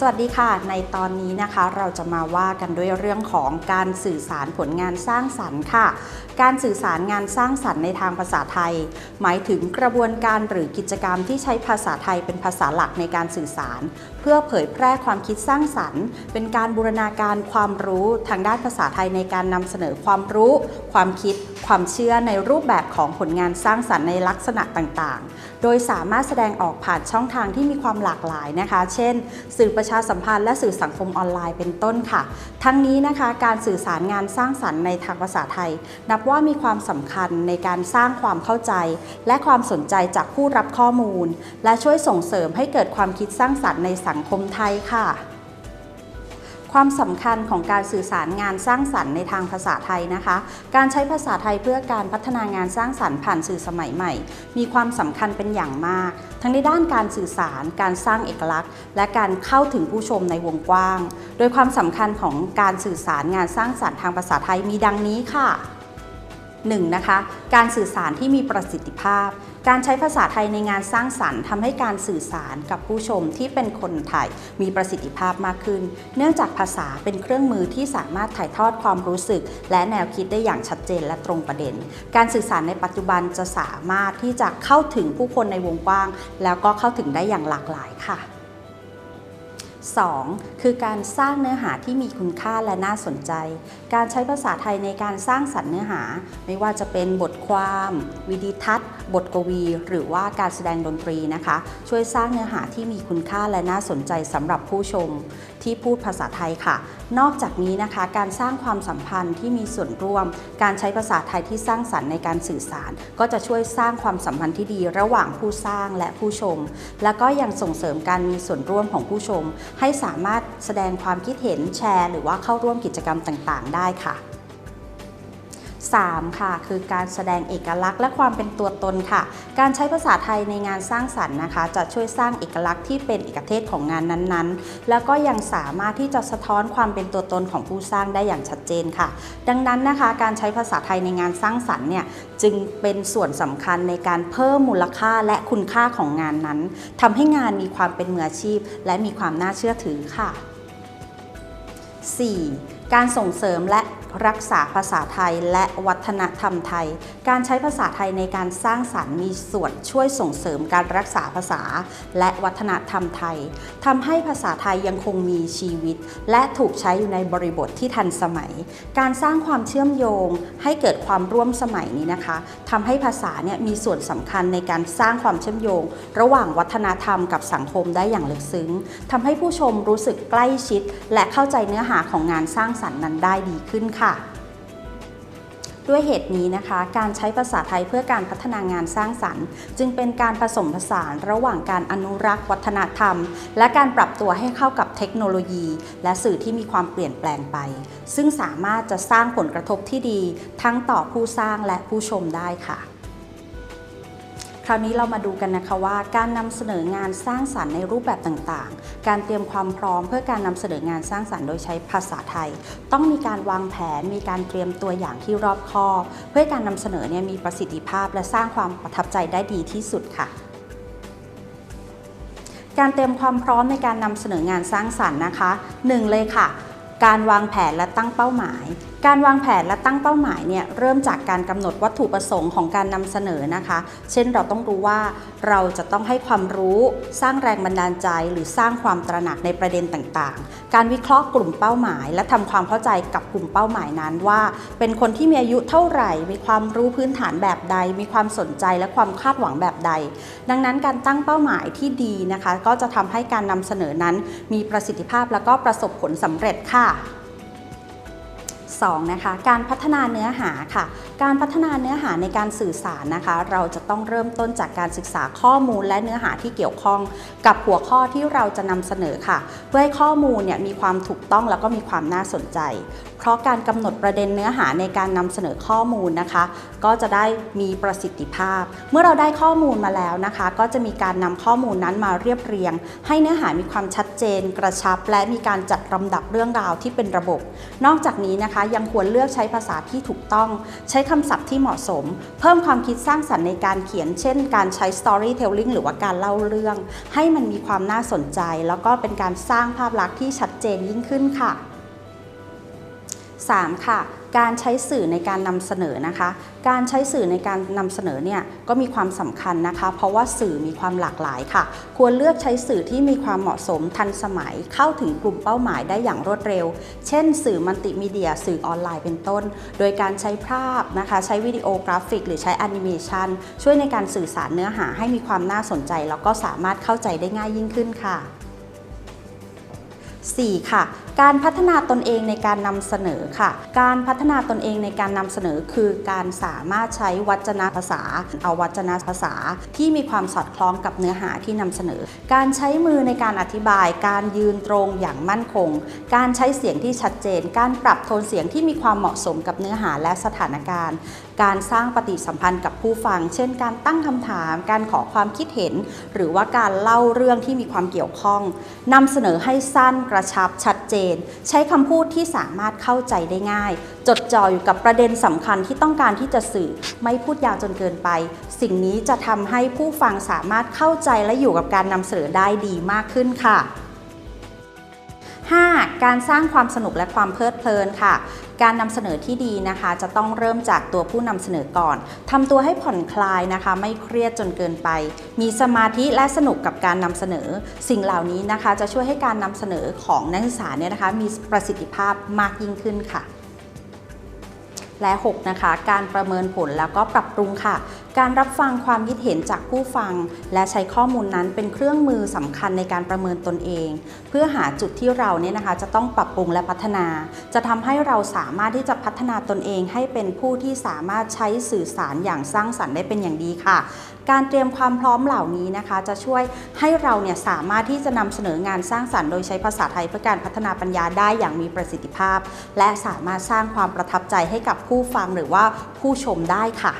สวัสดีค่ะ ในตอนนี้นะคะเราจะมาว่ากันด้วยเรื่องของการสื่อสารผลงานสร้างสรรค์ค่ะ การสื่อสารงานสร้างสรรค์ในทางภาษาไทย หมายถึงกระบวนการหรือกิจกรรมที่ใช้ภาษาไทยเป็นภาษาหลักในการสื่อสาร เพื่อเผยแพร่ความคิดสร้างสรรค์ เป็นการบูรณาการความรู้ทางด้านภาษาไทยในการนำเสนอความรู้ ความคิด ความเชื่อในรูปแบบของผลงานสร้างสรรค์ในลักษณะต่างๆ โดยสามารถแสดงออกผ่านช่องทางที่มีความหลากหลายนะคะ เช่น สื่อประชาสัมพันธ์และสื่อสังคมออนไลน์เป็นต้นค่ะ ทั้งนี้นะคะการสื่อสารงานสร้างสรรค์ในทางภาษาไทย นับว่ามีความสำคัญในการสร้างความเข้าใจ และความสนใจจากผู้รับข้อมูล และช่วยส่งเสริมให้เกิดความคิดสร้างสรรค์ในสังคมไทยค่ะ ความสำคัญของการสื่อสารงานสร้างสรรค์ในทางภาษาไทยนะคะ การใช้ภาษาไทยเพื่อการพัฒนางานสร้างสรรค์ผ่านสื่อสมัยใหม่ มีความสำคัญเป็นอย่างมาก ทั้งในด้านการสื่อสาร การสร้างเอกลักษณ์ และการเข้าถึงผู้ชมในวงกว้าง โดยความสำคัญของการสื่อสารงานสร้างสรรค์ทางภาษาไทยมีดังนี้ค่ะ 1. นะคะ การสื่อสารที่มีประสิทธิภาพ การใช้ภาษาไทยในงานสร้างสรรค์ทำให้การสื่อสารกับผู้ชมที่เป็นคนไทยมีประสิทธิภาพมากขึ้น เนื่องจากภาษาเป็นเครื่องมือที่สามารถถ่ายทอดความรู้สึก และแนวคิดได้อย่างชัดเจนและตรงประเด็น การสื่อสารในปัจจุบันจะสามารถที่จะเข้าถึงผู้คนในวงกว้าง แล้วก็เข้าถึงได้อย่างหลากหลายค่ะ 2. คือการสร้างเนื้อหาที่มีคุณค่าและน่าสนใจ การใช้ภาษาไทยในการสร้างสรรค์เนื้อหา ไม่ว่าจะเป็นบทความ วิดีทัศน์ บทกวี หรือว่าการแสดงดนตรีนะคะ ช่วยสร้างเนื้อหาที่มีคุณค่าและน่าสนใจสำหรับผู้ชม ที่พูดภาษาไทยค่ะ นอกจากนี้นะคะ การสร้างความสัมพันธ์ที่มีส่วนร่วม การใช้ภาษาไทยที่สร้างสรรค์ในการสื่อสาร ก็จะช่วยสร้างความสัมพันธ์ที่ดีระหว่างผู้สร้างและผู้ชม และก็ยังส่งเสริมการมีส่วนร่วมของผู้ชมให้สามารถแสดงความคิดเห็นแชร์ หรือว่าเข้าร่วมกิจกรรมต่าง ๆ ได้ค่ะ 3. ค่ะคือการแสดงเอกลักษณ์และความเป็นตัวตนค่ะ การใช้ภาษาไทยในงานสร้างสรรค์นะคะ จะช่วยสร้างเอกลักษณ์ที่เป็นเอกเทศของงานนั้นๆ แล้วก็ยังสามารถที่จะสะท้อนความเป็นตัวตนของผู้สร้างได้อย่างชัดเจนค่ะ ดังนั้นนะคะ การใช้ภาษาไทยในงานสร้างสรรค์เนี่ยจึงเป็นส่วนสำคัญในการเพิ่มมูลค่าและคุณค่าของงานนั้นทำให้งานมีความเป็นมืออาชีพ และมีความน่าเชื่อถือค่ะ 4. การส่งเสริมและ รักษาภาษาไทยและวัฒนธรรมไทย การใช้ภาษาไทยในการสร้างสรรค์มีส่วนช่วยส่งเสริมการรักษาภาษา และวัฒนธรรมไทยทำให้ภาษาไทยยังคงมีชีวิต และถูกใช้อยู่ในบริบทที่ทันสมัย การสร้างความเชื่อมโยง ให้เกิดความร่วมสมัยนี้นะคะทำให้ภาษาเนี่ยมีส่วนสำคัญในการสร้างความเชื่อมโยง ระหว่างวัฒนธรรมกับสังคมได้อย่างลึกซึ้งทำให้ผู้ชมรู้สึกใกล้ชิด และเข้าใจเนื้อหาของงานสร้างสรรค์นั้นได้ดีขึ้นค่ะด้วยเหตุนี้นะคะ การใช้ภาษาไทยเพื่อการพัฒนางานสร้างสรรค์ จึงเป็นการผสมผสานระหว่างการอนุรักษ์วัฒนธรรม และการปรับตัวให้เข้ากับเทคโนโลยี และสื่อที่มีความเปลี่ยนแปลงไป ซึ่งสามารถจะสร้างผลกระทบที่ดี ทั้งต่อผู้สร้างและผู้ชมได้ค่ะ คราวนี้เรามาดูกันนะคะว่า การนำเสนองานสร้างสรรค์ในรูปแบบต่างๆ การเตรียมความพร้อมเพื่อการนำเสนองานสร้างสรรค์โดยใช้ภาษาไทย ต้องมีการวางแผน มีการเตรียมตัวอย่างที่รอบคอบ เพื่อการนำเสนอเนี่ยมีประสิทธิภาพ และสร้างความประทับใจได้ดีที่สุดค่ะการเตรียมความพร้อมในการนำเสนองานสร้างสรรค์นะคะ 1 เลยค่ะ การวางแผนและตั้งเป้าหมาย การวางแผนและตั้งเป้าหมายเนี่ยเริ่มจากการกำหนดวัตถุประสงค์ของการนำเสนอนะคะ เช่นเราต้องรู้ว่าเราจะต้องให้ความรู้สร้างแรงบันดาลใจหรือสร้างความตระหนักในประเด็นต่างๆ การวิเคราะห์กลุ่มเป้าหมาย และทำความเข้าใจกับกลุ่มเป้าหมายนั้นว่า เป็นคนที่มีอายุเท่าไหร่ มีความรู้พื้นฐานแบบใด มีความสนใจและความคาดหวังแบบใด ดังนั้นการตั้งเป้าหมายที่ดีนะคะ ก็จะทำให้การนำเสนอนั้น มีประสิทธิภาพและก็ประสบผลสำเร็จค่ะ吧 2. นะคะการพัฒนาเนื้อหาค่ะ การพัฒนาเนื้อหาในการสื่อสารนะคะ เราจะต้องเริ่มต้นจากการศึกษาข้อมูลและเนื้อหาที่เกี่ยวข้อง กับหัวข้อที่เราจะนำเสนอค่ะ เพื่อให้ข้อมูลเนี่ยมีความถูกต้องแล้วก็มีความน่าสนใจ เพราะการกำหนดประเด็นเนื้อหาในการนำเสนอข้อมูลนะคะ ก็จะได้มีประสิทธิภาพ เมื่อเราได้ข้อมูลมาแล้วนะคะ ก็จะมีการนำข้อมูลนั้นมาเรียบเรียง ให้เนื้อหามีความชัดเจน กระชับ และมีการจัดลำดับเรื่องราวที่เป็นระบบ นอกจากนี้นะคะยังควรเลือกใช้ภาษาที่ถูกต้อง ใช้คำศัพท์ที่เหมาะสม เพิ่มความคิดสร้างสรรค์ในการเขียน เช่น การใช้ storytelling หรือว่าการเล่าเรื่อง ให้มันมีความน่าสนใจ แล้วก็เป็นการสร้างภาพลักษณ์ที่ชัดเจนยิ่งขึ้นค่ะ 3. ค่ะ การใช้สื่อในการนำเสนอนะคะ การใช้สื่อในการนำเสนอเนี่ยก็มีความสำคัญนะคะ เพราะว่าสื่อมีความหลากหลายค่ะ ควรเลือกใช้สื่อที่มีความเหมาะสมทันสมัยเข้าถึงกลุ่มเป้าหมายได้อย่างรวดเร็ว เช่น สื่อมัลติมีเดีย สื่อออนไลน์เป็นต้น โดยการใช้ภาพนะคะ ใช้วิดีโอกราฟิก หรือใช้แอนิเมชันช่วยในการสื่อสารเนื้อหาให้มีความน่าสนใจ แล้วก็สามารถเข้าใจได้ง่ายยิ่งขึ้นค่ะ 4. ค่ะ การพัฒนาตนเองในการนำเสนอค่ะ การพัฒนาตนเองในการนำเสนอคือการสามารถใช้วัจนภาษา เอาวัจนภาษาที่มีความสอดคล้องกับเนื้อหาที่นำเสนอ การใช้มือในการอธิบาย การยืนตรงอย่างมั่นคง การใช้เสียงที่ชัดเจน การปรับโทนเสียงที่มีความเหมาะสมกับเนื้อหาและสถานการณ์ การสร้างปฏิสัมพันธ์กับผู้ฟัง เช่น การตั้งคำถาม การขอความคิดเห็น หรือว่าการเล่าเรื่องที่มีความเกี่ยวข้องนำเสนอให้สั้นกระชับชัดเจนใช้คำพูดที่สามารถเข้าใจได้ง่าย จดจ่ออยู่กับประเด็นสำคัญที่ต้องการที่จะสื่อ ไม่พูดยาวจนเกินไป สิ่งนี้จะทำให้ผู้ฟังสามารถเข้าใจและอยู่กับการนำเสนอได้ดีมากขึ้นค่ะ 5. การสร้างความสนุกและความเพลิดเพลินค่ะ การนำเสนอที่ดีนะคะ จะต้องเริ่มจากตัวผู้นำเสนอก่อนทำตัวให้ผ่อนคลายนะคะ ไม่เครียดจนเกินไป มีสมาธิและสนุกกับการนำเสนอ สิ่งเหล่านี้นะคะ จะช่วยให้การนำเสนอของนักศึกษาเนี่ยนะคะ มีประสิทธิภาพมากยิ่งขึ้นค่ะ และ 6 นะคะ การประเมินผลแล้วก็ปรับปรุงค่ะ การรับฟังความคิดเห็นจากผู้ฟัง และใช้ข้อมูลนั้นเป็นเครื่องมือสำคัญในการประเมินตนเอง เพื่อหาจุดที่เราเนี่ยนะคะ จะต้องปรับปรุงและพัฒนา จะทำให้เราสามารถที่จะพัฒนาตนเองให้เป็นผู้ที่สามารถใช้สื่อสารอย่างสร้างสรรค์ได้เป็นอย่างดีค่ะ การเตรียมความพร้อมเหล่านี้นะคะ จะช่วยให้เราเนี่ยสามารถที่จะนำเสนองานสร้างสรรค์โดยใช้ภาษาไทยเพื่อการพัฒนาปัญญาได้อย่างมีประสิทธิภาพ และสามารถสร้างความประทับใจให้กับผู้ฟังหรือว่าผู้ชมได้ค่ะ